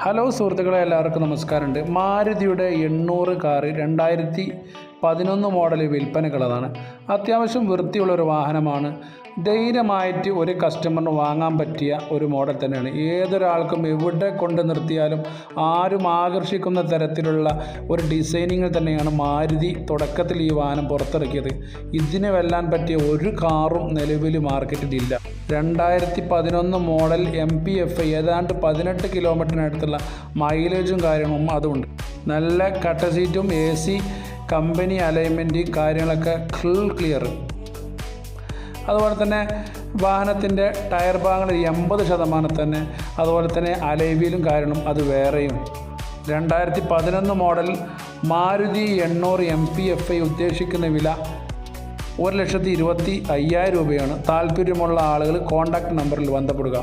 Hello സുഹൃത്തുക്കളെ എല്ലാവർക്കും നമസ്കാരമുണ്ട്. മാരുതിയുടെ എണ്ണൂറ് കാറ് രണ്ടായിരത്തി പതിനൊന്ന് മോഡൽ വിൽപ്പനക്കുള്ളതാണ് അത്യാവശ്യം വൃത്തിയുള്ള ഒരു വാഹനമാണ്. ധൈര്യമായിട്ട് ഒരു കസ്റ്റമറിന് വാങ്ങാൻ പറ്റിയ ഒരു മോഡൽ തന്നെയാണ്. ഏതൊരാൾക്കും എവിടെ കൊണ്ട് നിർത്തിയാലും ആരും ആകർഷിക്കുന്ന തരത്തിലുള്ള ഒരു ഡിസൈനിങ്ങിൽ തന്നെയാണ് മാരുതി തുടക്കത്തിൽ ഈ വാഹനം പുറത്തിറക്കിയത്. ഇതിന് വെല്ലാൻ പറ്റിയ ഒരു കാറും നിലവിൽ മാർക്കറ്റിലില്ല രണ്ടായിരത്തി പതിനൊന്ന് മോഡൽ എം പി എഫ് ഏതാണ്ട് പതിനെട്ട് കിലോമീറ്ററിനടുത്തുള്ള മൈലേജും കാര്യങ്ങളും അതുണ്ട് നല്ല കട്ട സീറ്റും എ സി കമ്പനി അലൈൻമെന്റ് കാര്യങ്ങളൊക്കെ ഫുൾ ക്ലിയർ അതുപോലെ തന്നെ വാഹനത്തിന്റെ ടയർ ഭാഗങ്ങൾ എൺപത് ശതമാനം തന്നെ അതുപോലെ തന്നെ അലൈവിയിലും കാര്യങ്ങളും അത് വേറെയും. രണ്ടായിരത്തി പതിനൊന്ന് മോഡൽ മാരുതി എണ്ണൂറ് എം പി എഫ് ഐ ഉദ്ദേശിക്കുന്ന വില ഒരു ലക്ഷത്തി ഇരുപത്തി അയ്യായിരം രൂപയാണ് താല്പര്യമുള്ള ആളുകൾ കോൺടാക്റ്റ് നമ്പറിൽ ബന്ധപ്പെടുക.